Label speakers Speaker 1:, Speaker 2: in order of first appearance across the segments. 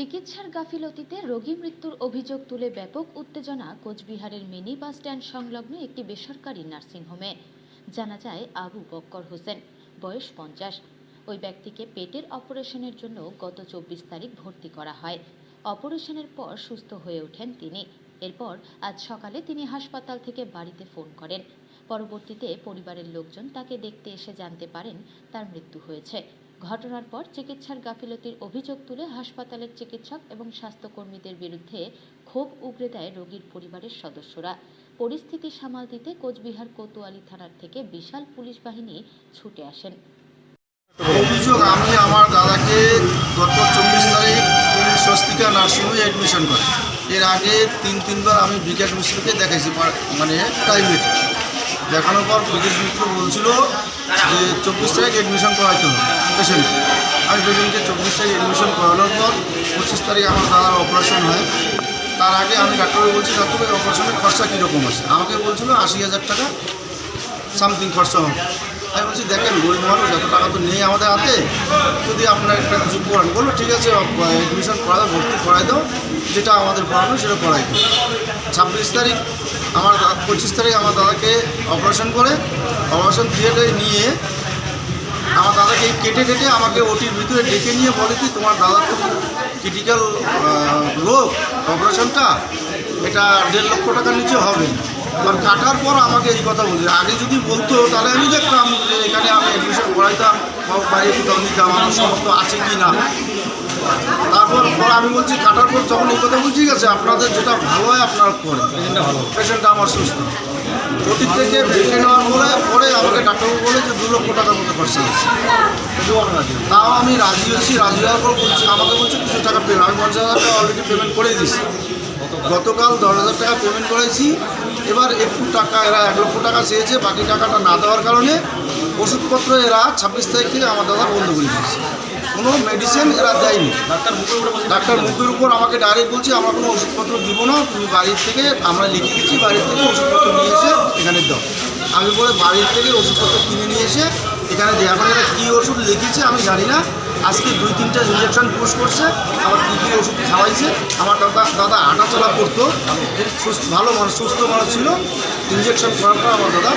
Speaker 1: চিকিৎসার গাফিলতিতে রোগী মৃত্যুর অভিযোগ তুলে ব্যাপক উত্তেজনা কোচবিহারের মিনি বাস স্ট্যান্ড সংলগ্ন একটি বেসরকারি নার্সিংহোমে। জানা যায়, আবু বক্কর হোসেন, বয়স পঞ্চাশ। ওই ব্যক্তিকে পেটের অপারেশনের জন্য গত চব্বিশ তারিখ ভর্তি করা হয়। অপারেশনের পর সুস্থ হয়ে ওঠেন তিনি। এরপর আজ সকালে তিনি হাসপাতাল থেকে বাড়িতে ফোন করেন। পরবর্তীতে পরিবারের লোকজন তাকে দেখতে এসে জানতে পারেন, তার মৃত্যু হয়েছে। ঘটনার পর চিকিৎসার গাফিলতির অভিযোগ তুলে হাসপাতালের চিকিৎসক এবং স্বাস্থ্যকর্মীদের বিরুদ্ধে ক্ষোভ উগরে দেয় রোগীর পরিবারের সদস্যরা। পরিস্থিতি সামাল দিতে কোচবিহার কোতোয়ালি থানার থেকে বিশাল পুলিশ বাহিনী ছুটে আসেন।
Speaker 2: অভিযোগ, আমি আমার দাদাকে গত চব্বিশ তারিখ স্বস্তিকা নার্সিংহোমে অ্যাডমিশন করি। এর আগে তিন, তিনবার আমি ব্রিগেড মিশ্রকে দেখাইছি মানে প্রাইভেট দেখানোর পর ব্রিগেড মিত্র বলছিল যে চব্বিশ তারিখ অ্যাডমিশন করাইতে হবে। পেশেন্ট আমি পেশেন্টকে চব্বিশ তারিখ অ্যাডমিশন করানোর পর পঁচিশ তারিখ আমার দাদার অপারেশন হয়। তার আগে আমি ডাক্তারকে বলছি ডাক্তার অপারেশনের খরচা কীরকম আছে? আমাকে বলছিল আশি হাজার টাকা সামথিং খরচা হবে। দেখেন গরিব মানুষ এত টাকা তো নেই আমাদের হাতে, যদি আপনার একটা কিছু করান, বলল, ঠিক আছে অ্যাডমিশন করা দাও ভর্তি করাই দাও, যেটা আমাদের করানো সেটা করাই দাও। ছাব্বিশ তারিখ, আমার পঁচিশ তারিখ আমার দাদাকে অপারেশন করে অপারেশন থিয়েটারে নিয়ে আমার দাদাকে কেটে কেটে আমাকে ওটির ভিতরে ডেকে নিয়ে বলে কি তোমার দাদা তো ক্রিটিক্যাল রোগ অপারেশনটা এটা দেড় লক্ষ টাকার নিচে হবে আর কাটার পর আমাকে এই কথা বলছে। আগে যদি বলতো, তাহলে আমি দেখতাম যে এখানে আমি অ্যাডমিশন করাইতাম বাইরে কোথাও নিতাম আমার সমস্ত আছে কি না। তারপর পর আমি বলছি, কাটার পর যখন এই কথা বলছি, ঠিক আছে, আপনাদের যেটা ভালো হয় আপনারা করেন। পেশেন্টটা আমার সুস্থ। অতীত থেকে দেখে নেওয়ার পরে পরে আমাকে ডাক্তারবাবু বলে যে দু লক্ষ টাকার মতো খরচা হচ্ছে তাও আমি রাজি হয়েছি, রাজি হওয়ার পর বলছি, আমাকে বলছে কিছু টাকা পেমেন্ট আমি পঞ্চাশ হাজার টাকা অলরেডি পেমেন্ট করে দিয়েছি। গতকাল দশ হাজার টাকা পেমেন্ট করেছি। এবার একটু টাকা এরা এক লক্ষ টাকা চেয়েছে বাকি টাকাটা না দেওয়ার কারণে ওষুধপত্র এরা ছাব্বিশ তারিখ থেকে আমার দাদা বন্ধ করে দিয়েছে। কোনো মেডিসিন এরা দেয়নি। ডাক্তার মুখের উপর আমাকে ডাইরেক্ট বলছে আমরা কোনো ওষুধপত্র দিব না তুমি বাড়ির থেকে আমরা লিখে দিচ্ছি বাড়ির থেকে ওষুধপত্র নিয়ে এসে এখানে দাও। আমি বলে বাড়ির থেকে ওষুধপত্র কিনে নিয়ে এসে এখানে দেয় এখন এরা কী ওষুধ লিখেছে আমি জানি না। আজকে দুই তিনটা ইঞ্জেকশন পুশ করছে আবার কী কী ওষুধ খাওয়াইছে। আমার দাদা দাদা হাঁটা চলা করতো সুস্থ ভালো মানুষ সুস্থ মানুষ ছিল। ইঞ্জেকশন করার পর আমার দাদা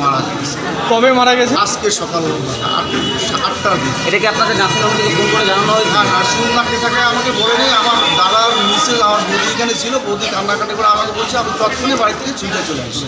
Speaker 2: মারা গেছে।
Speaker 3: কবে মারা গেছে?
Speaker 2: আজকে সকাল আট আটটার দিকে।
Speaker 4: এটা কি আপনাদের নার্সিংহোম থেকে ফোন করে জানানো হয়েছে?
Speaker 2: হ্যাঁ নার্সিং নার্সিংহোম টাকা আমাকে বলে নেই। আমার দাদার মিসেস আমার বৌদি এখানে ছিল বৌদি কান্নাকাটি করে আমাকে বলছে আমি তৎক্ষণে বাড়ি থেকে ছুটে চলে আসি